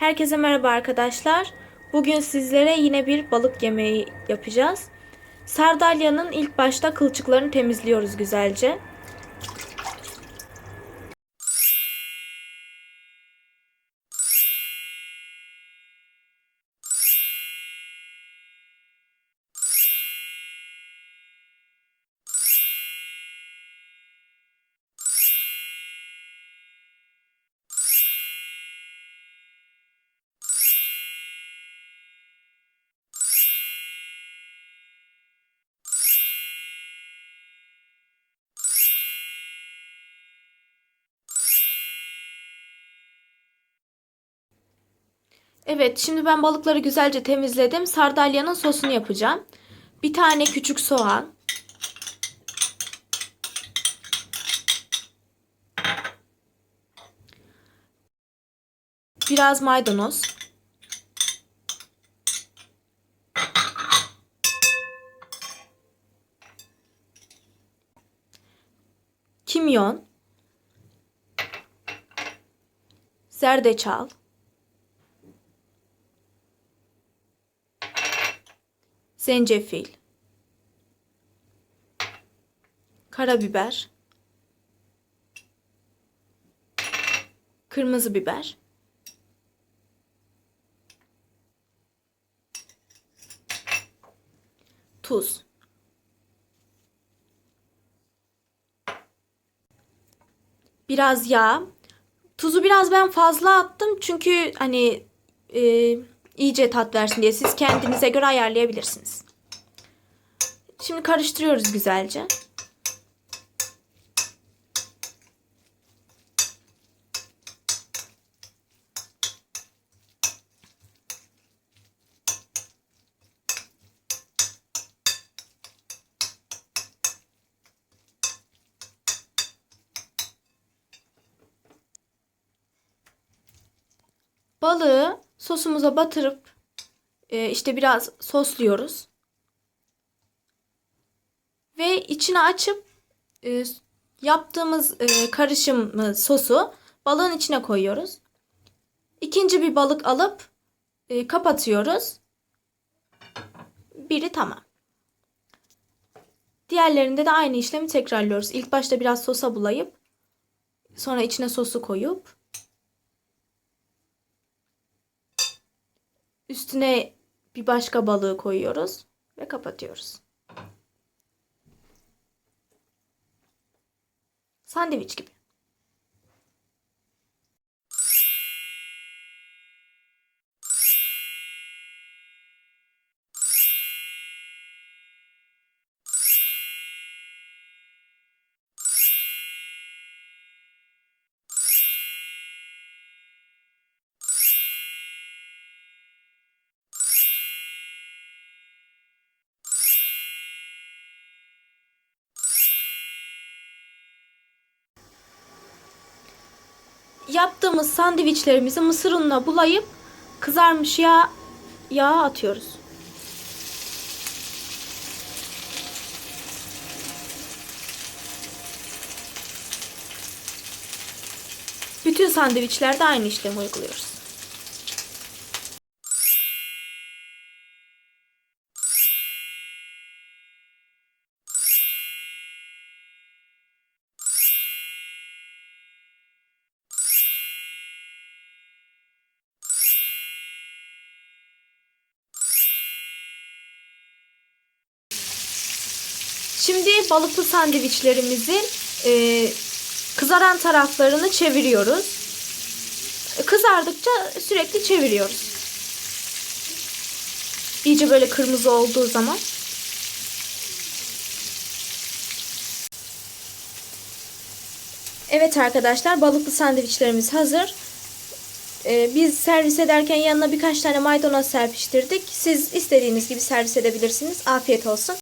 Herkese merhaba arkadaşlar. Bugün sizlere yine bir balık yemeği yapacağız. Sardalyanın ilk başta kılçıklarını temizliyoruz güzelce. Evet, şimdi ben balıkları güzelce temizledim. Sardalyanın sosunu yapacağım. Bir tane küçük soğan. Biraz maydanoz. Kimyon. Zerdeçal. Zencefil, karabiber, kırmızı biber, tuz. Biraz yağ. Tuzu biraz ben fazla attım çünkü hani e, iyice tat versin diye siz kendinize göre ayarlayabilirsiniz. Şimdi karıştırıyoruz güzelce. Balığı sosumuza batırıp e, işte biraz sosluyoruz. Ve içine açıp e, yaptığımız e, karışım sosu balığın içine koyuyoruz. İkinci bir balık alıp e, kapatıyoruz. Biri tamam. Diğerlerinde de aynı işlemi tekrarlıyoruz. İlk başta biraz sosa bulayıp sonra içine sosu koyup üstüne bir başka balığı koyuyoruz ve kapatıyoruz. Sandviç gibi. Yaptığımız sandviçlerimizi mısır ununa bulayıp kızarmış yağ yağa atıyoruz. Bütün sandviçlerde aynı işlemi uyguluyoruz. Şimdi balıklı sandviçlerimizin e, kızaran taraflarını çeviriyoruz. Kızardıkça sürekli çeviriyoruz. İyice böyle kırmızı olduğu zaman. Evet arkadaşlar balıklı sandviçlerimiz hazır. Ee, biz servis ederken yanına birkaç tane maydanoz serpiştirdik. Siz istediğiniz gibi servis edebilirsiniz. Afiyet olsun.